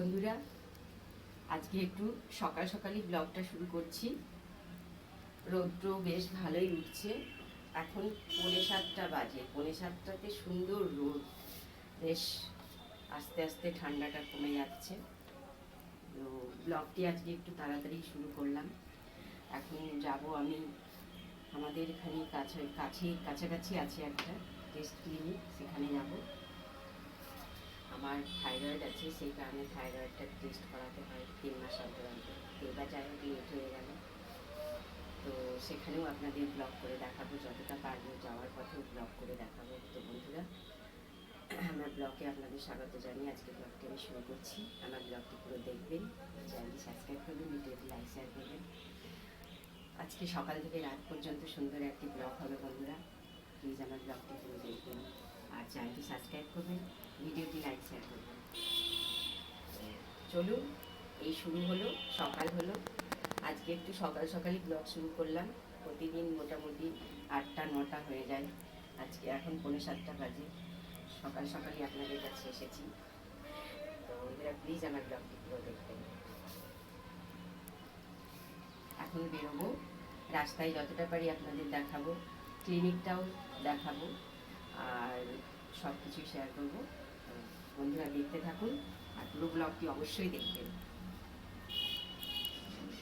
বন্ধুরা, আজকে একটু সকাল সকালই ব্লগটা শুরু করছি। রৌদ্র বেশ ভালোই উঠছে। এখন পৌনে সাতটা বাজে। পৌনে সাতটাতে সুন্দর রোদ। বেশ আস্তে আস্তে ঠান্ডাটা কমে যাচ্ছে। তো ব্লগটি আজকে একটু তাড়াতাড়ি শুরু করলাম। এখন যাব আমি আমাদের এখানে কাছে কাছে, কাছাকাছি আছে একটা টেস্ট ক্লিনিক সেখানে যাব। আমার থাইরয়েড আছে, সেই কারণে থাইরয়েডটা টেস্ট করাতে হয় তিন মাস অন্তর অন্তর। এবার যাই হোক লেট হয়ে গেল। তো সেখানেও আপনাদের ব্লগ করে দেখাবো, যতটা পারব যাওয়ার পথেও ব্লগ করে দেখাবো। তো বন্ধুরা, আমার ব্লগে আপনাদের স্বাগত জানিয়ে আজকে ব্লগটি আমি শুরু করছি। আমার ব্লগটি পুরো দেখবেন চ্যানেলটি সাবস্ক্রাইব করবেন, ভিডিওটি লাইক শেয়ার করবেন। আজকে সকাল থেকে রাত পর্যন্ত সুন্দর একটি ব্লগ হবে বন্ধুরা। প্লিজ আমার ব্লগটি পুরো দেখবেন। আর চ্যানেলটি সাবস্ক্রাইব করবেন। ভিডিওটি লাইক শেয়ার করবেন। চলুন, এই শুরু হলো, সকাল হলো। আজকে একটু সকাল সকালই ব্লগ শুরু করলাম। প্রতিদিন মোটামুটি আটটা, নটা হয়ে যায়। আজকে এখন পৌনে সাতটা বাজে। সকাল সকালই আপনাদের কাছে এসেছি। তো বন্ধুরা প্লিজ আমার ব্লগটি পুরো দেখবেন। এখন বেরোবো। রাস্তায় যতটা পারি আপনাদের দেখাবো। ক্লিনিকটাও দেখাবো। আর সব কিছু শেয়ার করব। বন্ধুরা দেখতে থাকুন আর পুরো ব্লগটি অবশ্যই দেখবেন।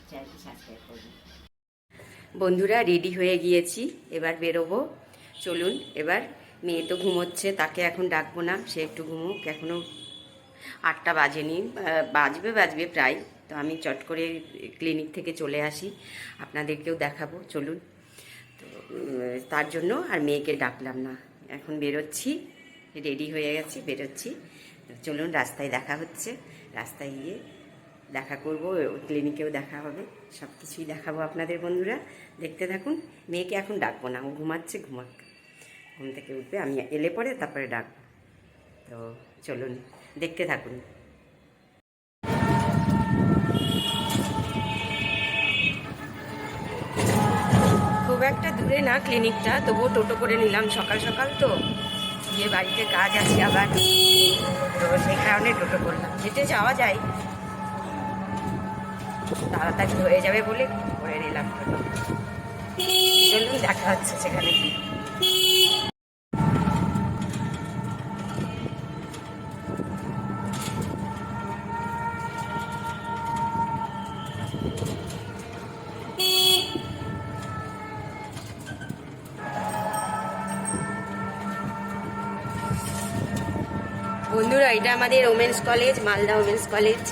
চ্যানেলটি সাবস্ক্রাইব করবেন। বন্ধুরা রেডি হয়ে গিয়েছি। এবার বেরোবো। চলুন, এবার মেয়ে তো ঘুমোচ্ছে, তাকে এখন ডাকবো না, সে একটু ঘুমুক। এখনও আটটা বাজেনি বাজবে বাজবে প্রায়। তো আমি চট করে ক্লিনিক থেকে চলে আসি, আপনাদেরকেও দেখাবো। চলুন। তো তার জন্য আর মেয়েকে ডাকলাম না। এখন বেরোচ্ছি রেডি হয়ে গেছি, বেরোচ্ছি। চলুন রাস্তায় দেখা হচ্ছে। রাস্তায় গিয়ে দেখা করব ক্লিনিকেও দেখা হবে। সব কিছুই দেখাবো আপনাদের বন্ধুরা। দেখতে থাকুন, মেয়েকে এখন ডাকবো না, ও ঘুমাচ্ছে, ঘুমাক। ঘুম থেকে উঠবে, আমি এলে পরে তারপরে ডাকবো। তো চলুন, দেখতে থাকুন। খুব একটা দূরে না ক্লিনিকটা তবুও টোটো করে নিলাম সকাল সকাল তো। গিয়ে বাড়িতে কাজ আছে আবার। তো সেই কারণে টোটো করলাম। যেতে যাওয়া যায়। তাড়াতাড়ি হয়ে যাবে বলে করে নিলাম টোটো। দেখা হচ্ছে সেখানে গিয়ে। বন্ধুরা, এটা আমাদের women's college Malda women's college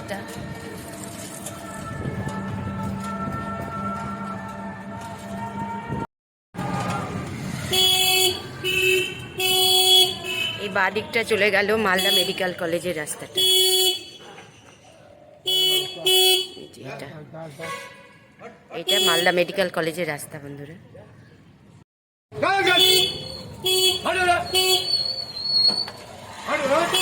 এটা। এই বাঁ দিকটা চলে গেল মালদা মেডিকেল কলেজের রাস্তাটা। এটা। এটা মালদা মেডিকেল কলেজের রাস্তা, বন্ধুরা। এই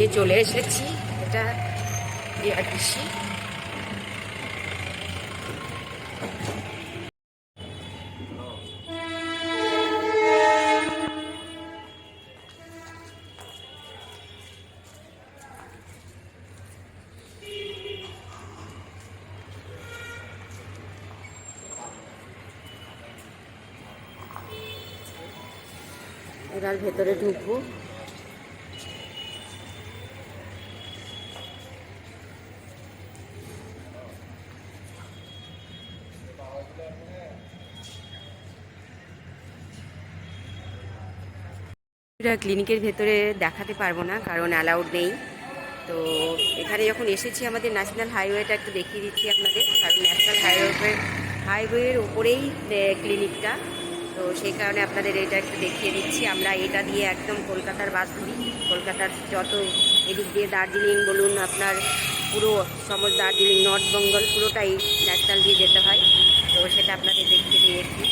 যে চলে এসেছি। এটা বিআরটিসি এবার ভেতরে ঢুকবো। ক্লিনিকের ভেতরে দেখাতে পারব না, কারণ অ্যালাউড নেই। তো এখানে যখন এসেছি, আমাদের ন্যাশনাল হাইওয়েটা একটু দেখিয়ে দিচ্ছি আপনাদের। কারণ ন্যাশনাল হাইওয়ে হাইওয়ের ওপরেই ক্লিনিকটা তো সেই কারণে আপনাদের এটা একটু দেখিয়ে দিচ্ছি। আমরা এটা দিয়ে একদম কলকাতার বাস ধরি। কলকাতার যত এদিক দিয়ে দার্জিলিং বলুন, আপনার পুরো সমস্ত দার্জিলিং নর্থ বেঙ্গল পুরোটাই ন্যাশনাল দিয়ে যেতে হয়। তো সেটা আপনাদের দেখিয়ে দিই একটু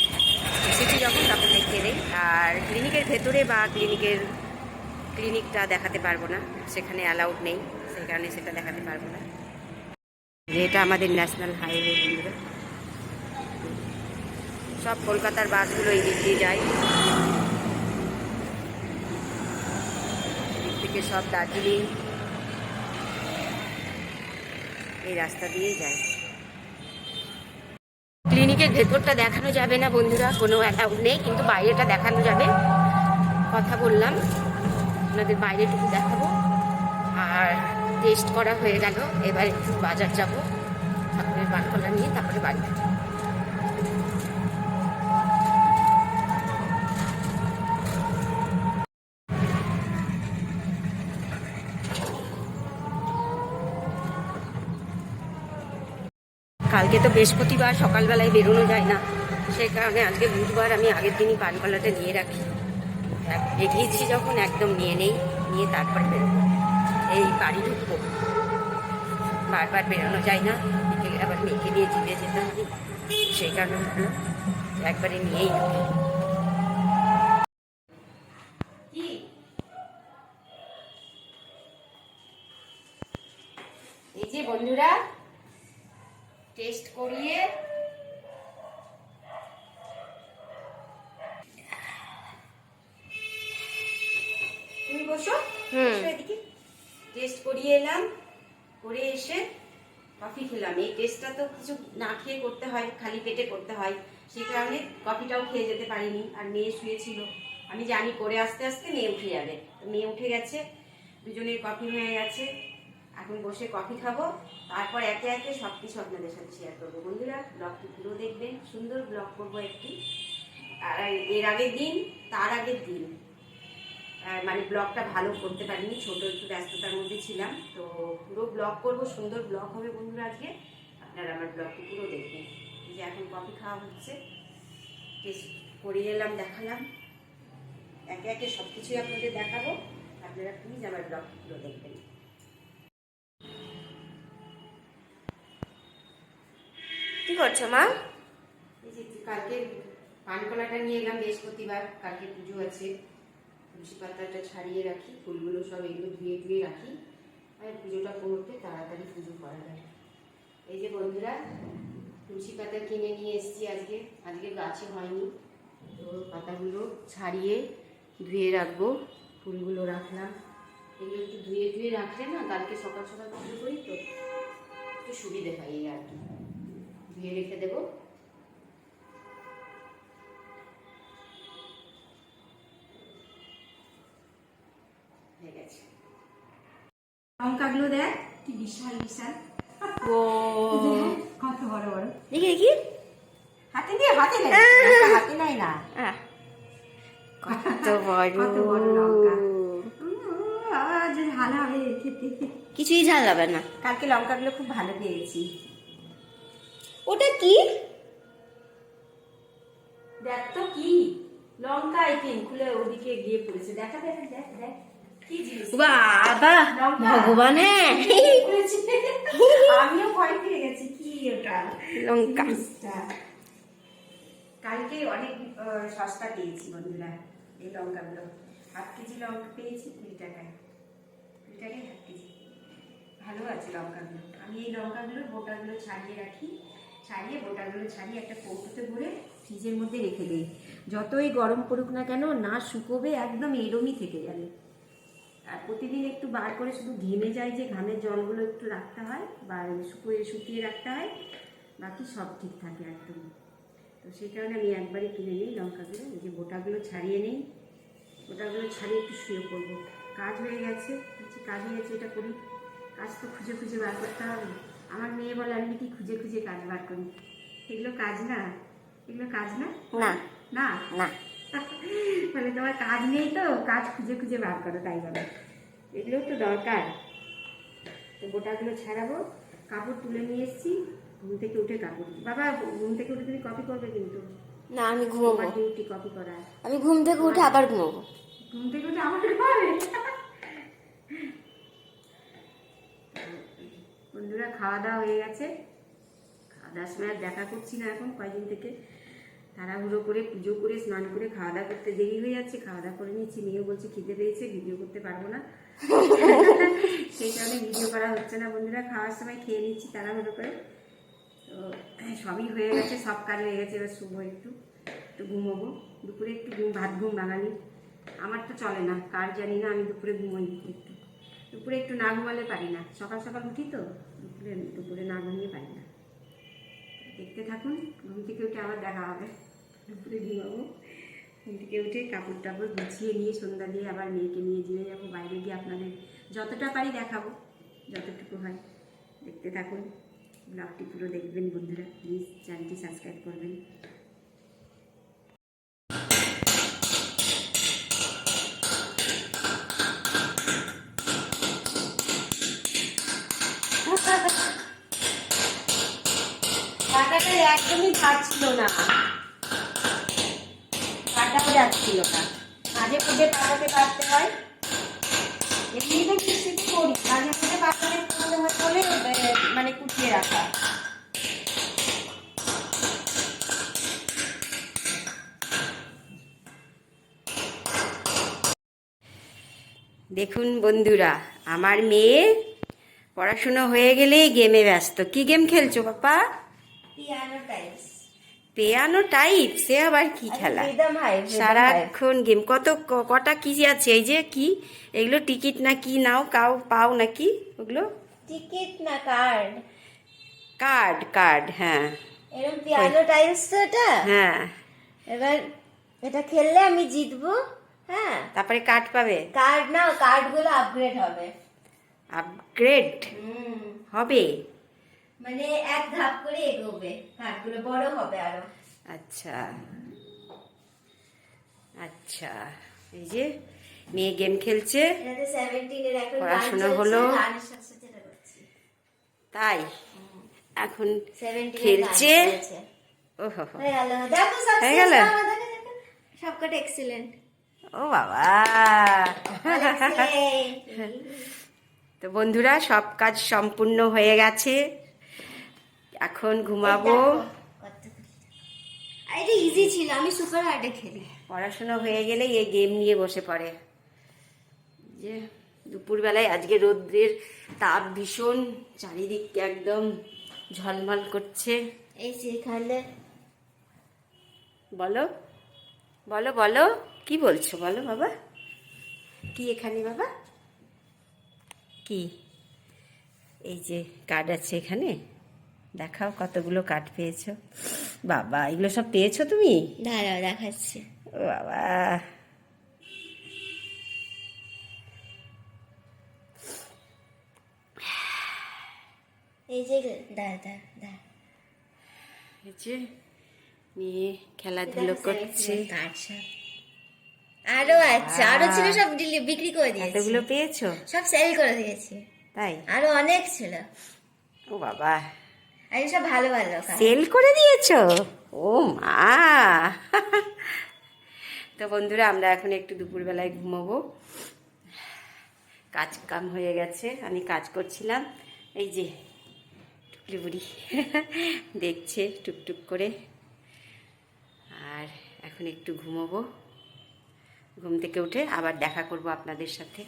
এসেছি যখন তখন দেখিয়ে দিই আর ক্লিনিকের ভেতরে বা ক্লিনিকের ক্লিনিকটা দেখাতে পারব না, সেখানে অ্যালাউড নেই, সেই কারণে সেটা দেখাতে পারব না। এটা আমাদের ন্যাশনাল হাইওয়ে বন্ধুরা। সব কলকাতার বাসগুলো এই দিক দিয়ে যায়। এদিক থেকে সব দার্জিলিং এই রাস্তা দিয়েই যায়। ক্লিনিকের ভেতরটা দেখানো যাবে না বন্ধুরা, কোনো অ্যাকাউন্ট নেই, কিন্তু বাইরেটা দেখানো যাবে। কথা বললাম, আপনাদের বাইরেটুকু দেখাবো। আর টেস্ট করা হয়ে গেল, এবার একটু বাজার যাব। ঠাকুরের বানকলা নিয়ে তারপরে বাড়ি কালকে তো বৃহস্পতিবার সকালবেলায় বেরোনো যায় না। সেই কারণে আজকে বুধবার আমি আগের দিনই পানকলাটা নিয়ে রাখি। বেরিয়েছি যখন, একদম নিয়ে নেই, নিয়ে তারপর বেরোবো। এই বাড়ি ঢুকবো। বারবার বেরোনো যায় না, বিকেলে আবার মেয়েকে নিয়ে জিমে যেতে হবে। সেই কারণে একবারে নিয়েই কি এই যে বন্ধুরা করিয়ে তুমি বসো বসো এদিকে। টেস্ট করিয়ে এলাম করে এসে কফি খেলাম। এই টেস্টটা তো কিছু না খেয়ে করতে হয় খালি পেটে করতে হয়। সেই কারণে কফিটাও খেয়ে যেতে পারিনি আর মেয়ে শুয়েছিল। আমি জানি করে আস্তে আস্তে মেয়ে উঠে যাবে। মেয়ে উঠে গেছে দুজনের কফি হয়ে গেছে। এখন বসে কফি খাব। তারপর একে একে সব কিছু আপনাদের সাথে শেয়ার করব। বন্ধুরা ব্লগটি পুরো দেখবেন। সুন্দর ব্লগ করব একটি। আর এর আগের দিন, তার আগের দিন। মানে ব্লগটা ভালো করতে পারিনি, ছোট একটু ব্যস্ততার মধ্যে ছিলাম। তো পুরো ব্লগ করব, সুন্দর ব্লগ হবে বন্ধুরা আজকে। আপনারা আমার ব্লগটি পুরো দেখবেন। যে এখন কফি খাওয়া হচ্ছে। টেস্ট করিয়ে এলাম, দেখালাম। একে একে সব কিছুই আপনাদের দেখাবো। আপনারা প্লিজ আমার ব্লগটি পুরো দেখবেন। করছ, মা? কালকে পানকলাটা নিয়ে এলাম, বৃহস্পতিবার, কালকে পুজো আছে। তুলসী পাতাটা ছাড়িয়ে রাখি, ফুলগুলো সব এগুলো ধুয়ে ধুয়ে রাখি। আর পুজোটা করতে তাড়াতাড়ি পুজো করা যায়। এই যে বন্ধুরা, তুলসী পাতা কিনে নিয়ে এসেছি আজকে। আজকে গাছে হয়নি, তো পাতাগুলো ছাড়িয়ে ধুয়ে রাখব, ফুলগুলো রাখলাম। এগুলো একটু ধুয়ে ধুয়ে রাখলে না, কালকে সকাল সকাল পুজো করি তো, একটু সুবিধে হয় এই আর কি। ধুয়ে রেখে দেবো। হয়ে গেছে। লঙ্কাগুলো দেখ কি বিশাল বিশাল। ও। কত বড় বড়। দেখি দেখি। হাতে দিয়ে হাতে হাতে নেয় না। কত বড় কত বড় লঙ্কা। ভালো হবে খেতে। কিছুই ঝাল হবে না। কালকে লঙ্কাগুলো খুব ভালো পেয়েছি। ওটা কি? দেখ তো কি? লঙ্কা পিন খুলে ওদিকে গিয়ে পড়েছে। দেখা দেখা দেখ দেখ। বাবা লঙ্কা। ভগবানে পড়েছে। আমিও ভয় পেয়ে গেছি। কি ওটা? লঙ্কা। কালকে অনেক আহ, সস্তা পেয়েছি বন্ধুরা এই লঙ্কাগুলো। হাফ কেজি লঙ্কা পেয়েছি কুড়ি টাকায়। কুড়ি টাকায় হাফ কেজি। ভালো আছে লঙ্কাগুলো। আমি এই লঙ্কাগুলো বোটাগুলো ছাড়িয়ে রাখি। ছাড়িয়ে বোটাগুলো ছাড়িয়ে একটা কৌটোতে ভরে ফ্রিজের মধ্যে রেখে দিই। যতই গরম পড়ুক না কেন, না শুকোবে, একদম এরমই থেকে যাবে। আর প্রতিদিন একটু বার করে শুধু ঘেমে যায় যে ঘামের জলগুলো একটু রাখতে হয়, বা শুকিয়ে শুকিয়ে রাখতে হয়, বাকি সব ঠিক থাকে একদম। তো সেই কারণে আমি একবারে কিনে নিই লঙ্কাগুলো, এই যে গোটাগুলো ছাড়িয়ে নিই। গোটাগুলো ছাড়িয়ে একটু শুয়ে পড়ব। কাজ হয়ে গেছে কাজ হয়ে গেছে এটা করি। কাজ তো খুঁজে খুঁজে বার করতে হবে। আমার মেয়ে বলে আমি কি খুঁজে খুঁজে কাজ বার করি। এগুলো কাজ না? এগুলো কাজ না? না। না? না। মানে তোমার কাজ নেই তো? কাজ খুঁজে খুঁজে বার করো তাই বলো। এগুলো তো দরকার। তো গোটাগুলো ছাড়াবো। কাপড় তুলে নিয়ে এসেছি। ঘুম থেকে উঠে কাপড় বাবা ঘুম থেকে উঠে তুমি কপি করবে কিন্তু। না আমি ঘুমোবো। ডিউটি কপি করা আমি ঘুম থেকে উঠে আবার ঘুমোবো। ঘুম থেকে উঠে আমার ঘরে বন্ধুরা খাওয়া দাওয়া হয়ে গেছে। খাওয়া দাওয়ার সময় আর দেখা করছি না এখন কয়দিন থেকে। তাড়াহুড়ো করে পুজো করে, স্নান করে খাওয়া দাওয়া করতে দেরি হয়ে যাচ্ছে। খাওয়া দাওয়া করে নিচ্ছি মেয়েও বলছে খিদে পেয়েছে, ভিডিও করতে পারব না। সেই কারণে ভিডিও করা হচ্ছে না বন্ধুরা। খাওয়ার সময় খেয়ে নিচ্ছি তাড়াহুড়ো করে। তো সবই হয়ে গেছে, সব কাজ হয়ে গেছে। এবার শুভ একটু একটু ঘুমোবো। দুপুরে একটু ঘুম, ভাত ঘুম বাঙালি আমার তো চলে না, কার জানি না, আমি দুপুরে ঘুমোই একটু। দুপুরে একটু না ঘুমালে পারি না। সকাল সকাল উঠি তো, দুপুরে দুপুরে না ঘুমিয়ে পারি না। দেখতে থাকুন, ঘুম থেকে উঠে আবার দেখা হবে। দুপুরে ঘুমাবো। ঘুম থেকে উঠে কাপড় টাপড় গুছিয়ে নিয়ে সন্ধ্যা দিয়ে আবার মেয়েকে নিয়ে যেয়ে যাব, বাইরে গিয়ে আপনাদের যতটা পারি দেখাবো, যতটুকু হয়। দেখতে থাকুন, ব্লগটি পুরো দেখবেন বন্ধুরা। প্লিজ চ্যানেলটি সাবস্ক্রাইব করবেন। একদমই পারছিল না। কাটাও যাচ্ছিল না। মাঝে মধ্যে পাটাতে কাটতে হয়। মানে কুটিয়ে রাখা। দেখুন বন্ধুরা, আমার মেয়ে পড়াশুনো হয়ে গেলেই গেমে ব্যস্ত। কি গেম খেলছো, papa? Piano types piano type সে আবার কি খেলা? রিদম হাই সারাক্ষণ গেম কত কটা কি আছে? এই যে কি? এগুলো টিকিট না কি নাও কাও পাও নাকি ওগুলো? টিকিট না কার্ড কার্ড কার্ড হ্যাঁ। এরকম পিয়ানো টাইপস তো এটা? হ্যাঁ। এবার এটা খেললে আমি জিতবো হ্যাঁ। তারপরে কার্ড পাবে? কার্ড না কার্ডগুলো আপগ্রেড হবে। আপগ্রেড হবে? মানে এক ধাপ করে এগোবে। কার্ডগুলো বড় হবে আরও। আচ্ছা। আচ্ছা। এই যে মেয়ে গেম খেলছে। পড়াশোনা হলো। তাই? এখন খেলছে। হয়ে গেল? সবকটা এক্সিলেন্ট ও বাবা। তো বন্ধুরা সব কাজ সম্পূর্ণ হয়ে গেছে। এখন ঘুমাবো। এটা ইজি ছিল আমি সুপার হার্ডে খেলি। পড়াশোনা হয়ে গেলে এই গেম নিয়ে বসে পড়ে। যে দুপুরবেলায় আজকে রৌদ্রের তাপ ভীষণ চারিদিককে একদম ঝলমল করছে। এই যে খেলে বলো বলো বলো কি বলছো? বলো বাবা। কি এখানে বাবা? কি? এই যে কার্ড আছে এখানে। দেখাও কতগুলো কাঠ পেয়েছ। বাবা এগুলো সব পেয়েছ তুমি? দাঁড়াও দেখাচ্ছি। ও বাবা। এই যে দাঁড়া এই যে মেয়ে খেলাধুলো করছে। আরও আছে আরও ছিল সব বিক্রি করে দিয়েছি। এতগুলো পেয়েছ? সব সেল করে দিয়েছি। তাই? আরও অনেক ছিল। ও বাবা। আর সব ভালো ভালো সেল করে দিয়েছ? ও মা। তো বন্ধুরা, আমরা এখন একটু দুপুরবেলায় ঘুমোবো। কাজ কাম হয়ে গেছে, আমি কাজ করছিলাম। এই যে টুকলি বুড়ি দেখছে টুকটুক করে। আর এখন একটু ঘুমোবো। ঘুম থেকে উঠে আবার দেখা করব আপনাদের সাথে।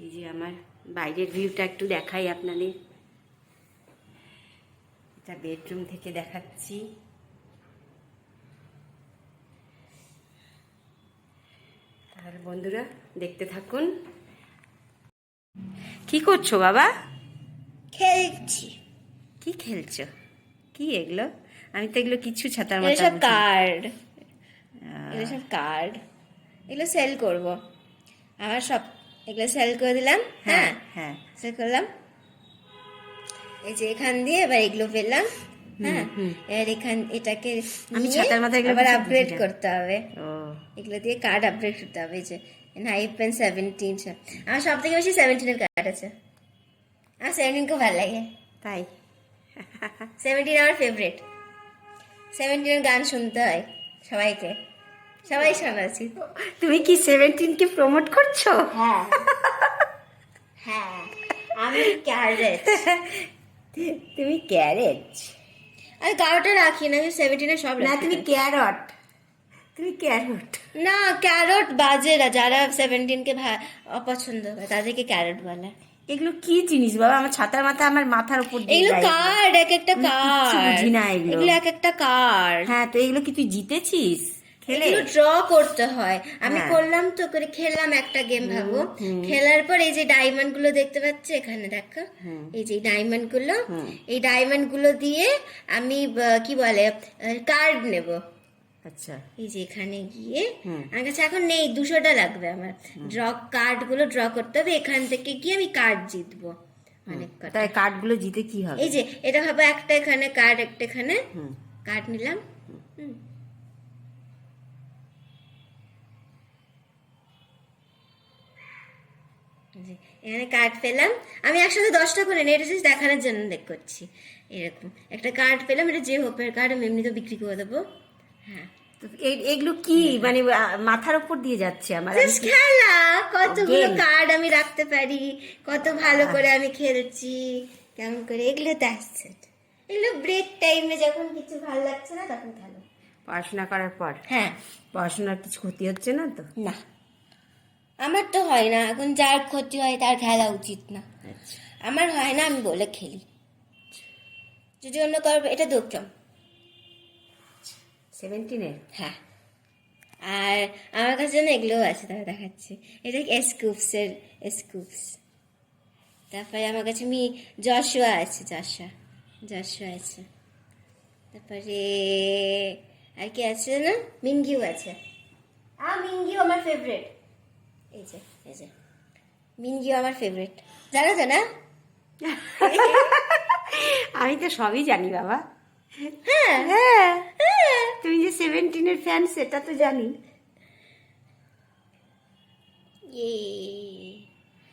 এই যে আমার বাইরের ভিউটা একটু দেখাই আপনাদের। এটা বেডরুম থেকে দেখাচ্ছি। তাহলে বন্ধুরা দেখতে থাকুন। কি করছ বাবা? খেলছি। কি খেলছো? কি এগুলো? আমি তো এগুলো কিছু ছাতার মাথা সব কার্ড। এগুলো সব কার্ড। এগুলো সেল করব। আমার সব এগুলো সেল করে দিলাম। হ্যাঁ। হ্যাঁ। সেল করলাম। এই যে এখান দিয়ে এবার এগুলো পেলাম হ্যাঁ? এবার এখান এটাকে আমি ছাতার মাথায় আবার আপগ্রেড করতে হবে। এগুলো দিয়ে কার্ড আপগ্রেড করতে হবে এই যে নাইফ পেন সেভেন্টিন আমার সব থেকে বেশি সেভেন্টিনের কার্ড আছে। আমার সেভেন্টিন খুব ভালো লাগে। তাই? সেভেন্টিন আমার ফেভারিট সেভেন্টিনের গান শুনতে হয় সবাইকে। সবাই শোনা উচিত তুমি কি সেভেন্টিনকে প্রমোট করছ? হ্যাঁ। হ্যাঁ। আমি ক্যারেট তুমি ক্যারেট আমি কারোটা রাখি না সেভেন্টিনে সব না তুমি ক্যারট তুমি ক্যারট না ক্যারট বাজেরা যারা সেভেন্টিনকে অপছন্দ করে তাদেরকে ক্যারট বলে। এগুলো কি জিনিস বাবা? আমার ছাতার মাথা আমার মাথার উপর এগুলো কার্ড এক একটা কার্ড বুঝি না এগুলো। এগুলো এক একটা কার্ড হ্যাঁ তো এগুলো কি তুই জিতেছিস? খেলে। ড্র করতে হয়। আমি হ্যাঁ। করলাম তো করে খেললাম একটা গেম ভাবো। খেলার পর এই যে ডায়মন্ডগুলো দেখতে পাচ্ছি এখানে দেখো। এই যে ডায়মন্ডগুলো এই ডায়মন্ডগুলো দিয়ে আমি কি বলে কার্ড নেব। আচ্ছা। এই যে এখানে গিয়ে আমার কাছে এখন নেই দুশোটা লাগবে আমার। ড্র কার্ডগুলো ড্র করতে হবে এখান থেকে গিয়ে আমি কার্ড জিতবো। অনেক তাই কার্ডগুলো জিতে কি হবে? এই যে এটা ভাবো একটা এখানে কার্ড একটা এখানে। কার্ড নিলাম। হুম। এই যে, এখানে কার্ড পেলাম। আমি একসাথে দশটা করে নিই এটা just দেখানোর জন্য দেখ করছি। এরকম। একটা কার্ড পেলাম এটা যে হোপের কার্ড আমি এমনিতে বিক্রি করে দেবো। হ্যাঁ। তো এগুলো কি? মানে মাথার উপর দিয়ে যাচ্ছে আমার। আমি খেলা। কতগুলো কার্ড আমি রাখতে পারি কত ভালো করে আমি খেলছি কেমন করে? এগুলো দ্যাটস ইট এগুলো ব্রেক টাইমে যখন কিছু ভালো লাগছে না তখন খেলো। পড়াশোনা করার পর? হ্যাঁ। পড়াশোনার কিছু ক্ষতি হচ্ছে না তো? না। আমার তো হয় না। এখন যার ক্ষতি হয় তার খেলা উচিত না। আচ্ছা। আমার হয় না আমি বলে খেলি। যদি অন্য কারও এটা দোকান সেভেন্টিনের হ্যাঁ। আর আমার কাছে যেন এগুলোও আছে তারা দেখাচ্ছে। এটা স্কুপসের স্কুপস তারপরে আমার কাছে মি যশোয়া আছে যশা যশোয়া আছে। তারপরে আর কি আছে না মিঙ্গিও আছে। আ মিঙ্গিও আমার ফেভারিট এই যে এই যে। মিঙ্গিও আমার ফেভারিট জানো তো না? আমি তো সবই জানি বাবা। হ্যাঁ। হ্যাঁ। হ্যাঁ। তুমি যে সেভেন্টিনের ফ্যান সেটা তো জানি। ইয়ে।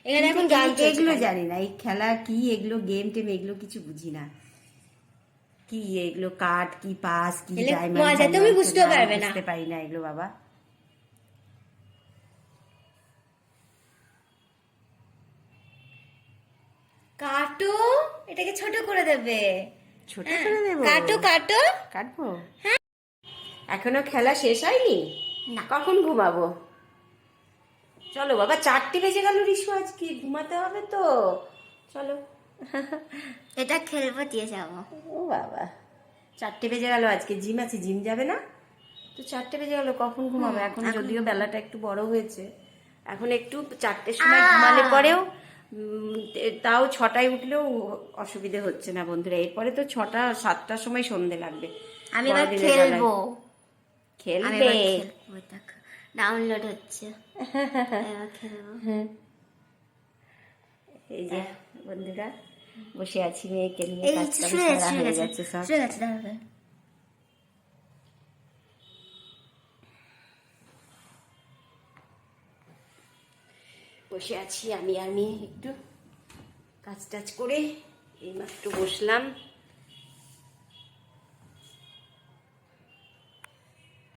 এখানে এখন গান এগুলো জানি না এই খেলা কি এগুলো গেম টেম এগুলো কিছু বুঝি না। কি এগুলো কাঠ কি পাস কি ডায়মন্ড তুমি বুঝতে পারবে না। বুঝতে পারি না এগুলো বাবা। কাটো এটাকে ছোট করে দেবে। ছোট হ্যাঁ, করে দেবো? কাটো কাটো। কাটবো? এখনও খেলা শেষ হয়নি? না। কখন ঘুমাবো? চলো বাবা চারটে বেজে গেল রিসু আজকে ঘুমাতে হবে তো। চলো। এটা খেলব দিয়ে যাব। ও বাবা। চারটে বেজে গেল আজকে জিম আছে জিম যাবে না? তো চারটে বেজে গেল কখন ঘুমাবে? এখন যদিও বেলাটা একটু বড় হয়েছে। এখন একটু চারটের সময় ঘুমালে পরেও তাও ছটায় উঠলেও অসুবিধে হচ্ছে না বন্ধুরা। এরপরে তো ছটা সাতটার সময় সন্ধে লাগবে। আমি এবার খেলব। খেলবে? ডাউনলোড হচ্ছে। এই যে বন্ধুরা বসে আছি মেয়েকে নিয়ে হয়ে গেছে। সব। বসে আছি আমি আর মেয়ে একটু কাজ টাজ করে এইমাত্র বসলাম।